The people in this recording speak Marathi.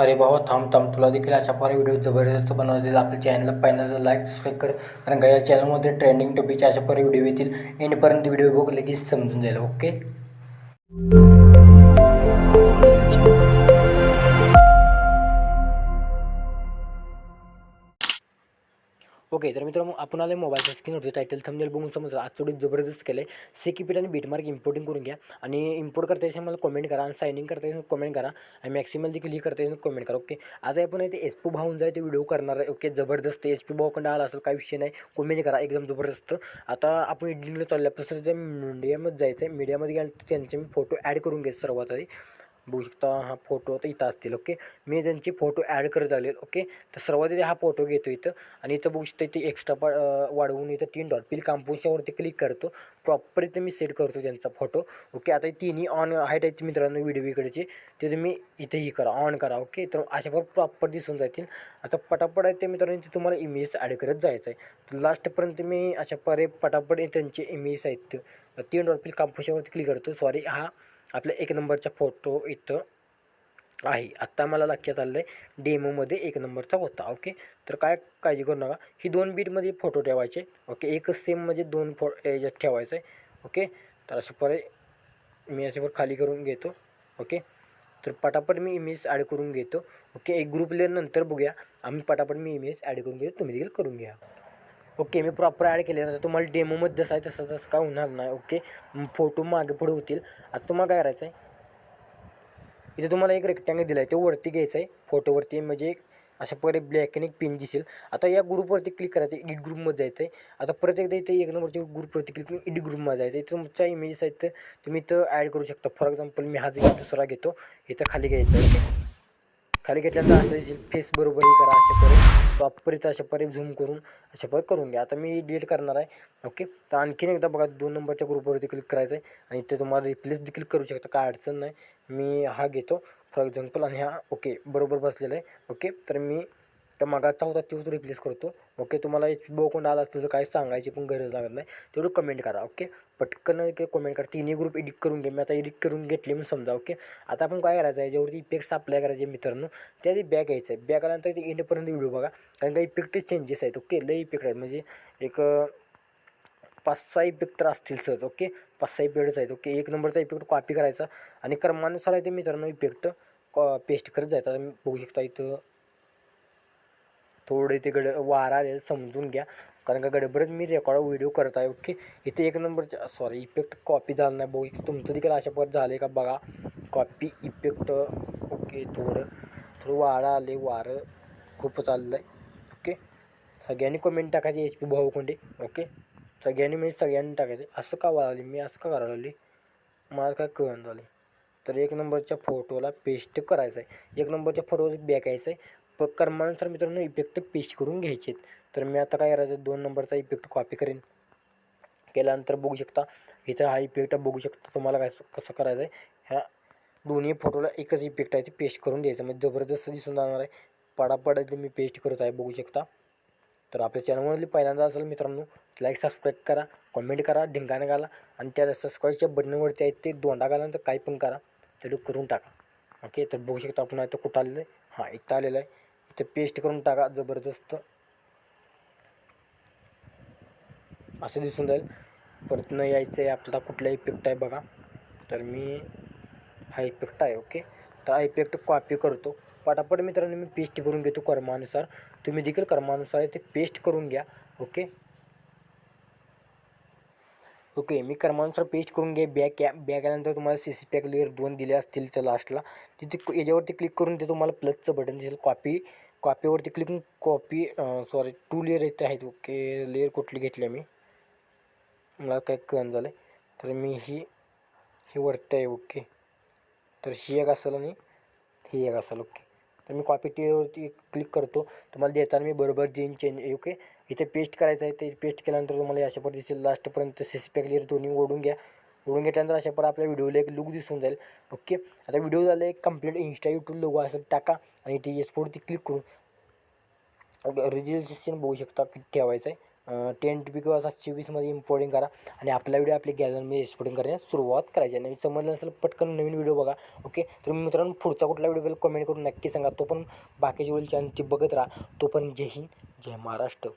अरे भावा थांब थांब. तुला देखील अशा प्रकारे व्हिडिओ जबरदस्त बनवतील. आपल्या चॅनलला पहिल्यांदा लाईक सबस्क्राईब कर. कारण का या चॅनलमध्ये ट्रेंडिंग टॉपिकचे अशा प्रकारे व्हिडिओ येतील. एंडपर्यंत व्हिडिओ बघ लगेच समजून जाईल. ओके ओके तर मित्रांनो आपण आले मोबाईलच्या स्क्रीनवरती. टायटल थंबनेल बघून समजा आज थोडी जबरदस्त केलं आहे सेकिपीट आणि बीटमार्क इम्पोर्टिंग करून घ्या. आणि इम्पोर्ट करता येईल मला कमेंट करा आणि सायनिंग करता येईल कमेंट करा. आणि मॅक्सिमल देखील ही करता येईल कमेंट करा ओके? आज आपण ते एस पी भाऊन जाय ते व्हिडिओ करणार आहे ओके? जबरदस्त. एस पी भाऊकडे आला असेल काही विषय नाही. कमेंट करा एकदम जबरदस्त. आता आपण एडिटिंगला चाललं तसं मीडियामध्ये जायचं आहे मीडियामध्ये त्यांचे मी फोटो ॲड करून घ्यायचे सर्वात आधी. बघू शकता हा फोटो आता इथं असतील ओके मी त्यांची फोटो ॲड करत आले ओके तर सर्वात आधी हा फोटो घेतो इथं आणि इथं बघू शकता इथे एक्स्ट्रा पा वाढवून इथं तीन डॉट पिल कांपोशावरती क्लिक करतो. प्रॉपर इथं मी सेट करतो त्यांचा फोटो ओके आता तिन्ही ऑन हाईट आहेत मित्रांनो व्हिडिओ ते तुम्ही इथे ही करा ऑन करा ओके तर अशा प्रॉपर दिसून जातील. आता पटापट आहे ते मित्रांनो इथे तुम्हाला इमेज ॲड करत जायचं आहे तर लास्टपर्यंत मी अशा परे पटापट त्यांचे इमेज आहेत. तीन डॉट पिल कांपोशावरती क्लिक करतो. सॉरी हा आपल्या एक नंबरचा फोटो इथं आहे. आत्ता मला लक्षात आलं आहे डेमोमध्ये एक नंबरचा होता ओके? तर काय काळजी करू नका. ही दोन बीटमध्ये फोटो ठेवायचे ओके? एकच सेम म्हणजे दोन फो याच्यात ठेवायचं आहे ओके? तर अशा परे मी असे पर खाली करून घेतो ओके? तर पटापट मी इमेज ॲड करून घेतो ओके? एक ग्रुप लेअर नंतर बघूया. आम्ही पटापट मी इमेज ॲड करून घेतो तुम्ही देखील करून घ्या. ओके मी प्रॉपर ॲड केले तर तुम्हाला डेमोमध्ये जसं आहे तसं तसं काय होणार नाही ओके? फोटो मागे पुढे होतील. आता तुम्हाला काय करायचं आहे इथे तुम्हाला एक रेक्टँगल दिला आहे ते वरती घ्यायचं आहे. फोटोवरती म्हणजे अशा प्रकारे ब्लॅक आणि एक पिन दिसेल. आता या ग्रुपवरती क्लिक करायचं एडिट ग्रुपमध्ये जायचं आहे आता परत एकदा इथे एक नंबरच्या ग्रुपवरती क्लिक करून एडिट ग्रुपमध्ये जायचं आहे इथं तुमच्या इमेजेस आहेत तर तुम्ही इथं ॲड करू शकता. फॉर एक्झाम्पल मी हा जो दुसरा घेतो इथं खाली घ्यायचं आहे. खाली घेतल्यानंतर असं दिसेल फेस बरोबर हे करा अशा परे प्रॉपर अशा परे झूम करून अशा परत करून घ्या. आता मी डिलीट करणार आहे ओके तर आणखीन एकदा बघा दोन नंबरच्या ग्रुपवरती क्लिक करायचं आहे आणि ते तुम्हाला रिप्लेस देखील करू शकता काय अडचण नाही. मी हा घेतो फॉर एक्झाम्पल आणि हा ओके बरोबर बसलेला आहे ओके तर मी तर मागाचा होता तोच रिप्लेस करतो. ओके तुम्हाला एच बी आला असलं काय सांगायची पण गरज लागत नाही. तेवढं कमेंट करा ओके पटकन कमेंट करा. तिन्ही ग्रुप एडिट करून घे. मी आता एडिट करून घेतले म्हणून समजा ओके आता आपण काय करायचं आहे? ज्यावरती इफेक्ट्स अप्लाय करायचे मित्रांनो त्या आधी बॅक यायचं आहे. बॅक आल्यानंतर ते एंडपर्यंत व्हिडिओ बघा. कारण का इफेक्ट चेंजेस आहेत ओके लई इफेक्ट आहेत. म्हणजे एक पाच सहा इफेक्ट तर असतील सहज ओके पाच सहा इफेक्टच आहेत ओके एक नंबरचा इफेक्ट कॉपी करायचा. आणि क्रमानुसार आहे ते मित्रांनो इफेक्ट कॉ पेस्ट करत जायचं. आता बघू शकता इथं थोडे ते गड वारा आले समजून घ्या. कारण का गडबडत मी रेकॉर्ड व्हिडिओ करत आहे ओके इथे एक नंबरच्या सॉरी इफेक्ट कॉपी झाला नाही बघू तुमचं देखील अशा पद्धत झालं आहे का बघा? कॉपी इफेक्ट ओके थोडं थोडं वारा आले वारं खूप चाललं आहे ओके सगळ्यांनी कमेंट टाकायचे H P Bhau Konde okay सगळ्यांनी म्हणजे सगळ्यांनी टाकायचे. असं का वाढली मी असं का करायला लागली मला काय कळण झाले तर एक नंबरच्या फोटोला पेस्ट करायचं आहे एक नंबरच्या फोटोवर बॅक यायचं आहे प कर्मानुसार मित्रांनो इफेक्ट पेस्ट करून घ्यायचे तर मी आता काय करायचं? दोन नंबरचा इफेक्ट कॉपी करेन. केल्यानंतर बघू शकता इथं हा इफेक्ट बघू शकता तुम्हाला काय कसं करायचं आहे ह्या दोन्ही फोटोला एकच इफेक्ट आहे ते पेस्ट करून द्यायचं म्हणजे जबरदस्त दिसून जाणार आहे. पडापडातली मी पेस्ट करत आहे बघू शकता. तर आपल्या चॅनलमधली पहिल्यांदा असेल मित्रांनो लाईक सबस्क्राईब करा कमेंट करा ढिंगाणे घाला. आणि त्या सबस्क्राईबच्या बटनवरती आहेत ते दोंडा घाल्यानंतर काही पण करा. तेवढं करून टाका. ओके तर बघू शकता आपण आता कुठं आलेलं आहे. हां इथं आलेलं आहे. ते पेस्ट करून टाका जबरदस्त. असं दिसून जाईल. परत न यायचं आहे आपला कुठला इफेक्ट आहे बघा. तर मी हा इफेक्ट आहे ओके तर हा इफेक्ट कॉपी करतो. पटापट मित्रांनो मी पेस्ट करून घेतो कर्मानुसार. तुम्ही देखील कर्मानुसार ते पेस्ट करून घ्या ओके ओके मी कर्मानुसार पेस्ट करून घे. बॅक या बॅक आल्यानंतर तुम्हाला सी सी पॅक लेअर दोन दिले असतील त्या लास्टला तिथे याच्यावरती क्लिक करून ते तुम्हाला प्लसचं बटन दिसेल. कॉपी कॉपीवरती क्लिक करून कॉपी सॉरी टू लेअर येते आहेत. ओके लेअर कुठली घेतली मी? मला काय कळण झालं आहे तर मी ही ही वरती आहे. ओके. तर ही एक असेल आणि ही एक असेल. ओके. तर मी कॉपी टीवरती क्लिक करतो. तुम्हाला देताना मी बरोबर देईन चेंज ओके? इथे पेस्ट करायचं आहे ते पेस्ट केल्यानंतर तुम्हाला अशा पर दिसेल. लास्टपर्यंत सी सी पॅक दोन्ही ओढून घ्या. ओढून घेतल्यानंतर अशा पर आपल्या व्हिडिओला एक लुक दिसून जाईल. ओके आता व्हिडिओ झाला एक कंप्लीट इंस्टा यूट्यूब लोगो असं टाका आणि टी एस फोरती क्लिक करून रजिस्ट्रेशन बघू शकता किती ठेवायचं आहे. टेन टी पी किंवा सातशे वीसमध्ये इम्पोर्टिंग करा आणि आपला व्हिडिओ आपल्या गॅलरीमध्ये एक्सपोर्टिंग करण्यास सुरुवात करायची आहे. आणि समजलं नसेल पटकन नवीन व्हिडिओ बघा. ओके तर मित्रांनो पुढचा कुठला व्हिडिओ कमेंट करून नक्की सांगा. तो पण बाकीच्या वेळेल चॅनलची बघत राहा. तो पण जय हिंद जय महाराष्ट्र.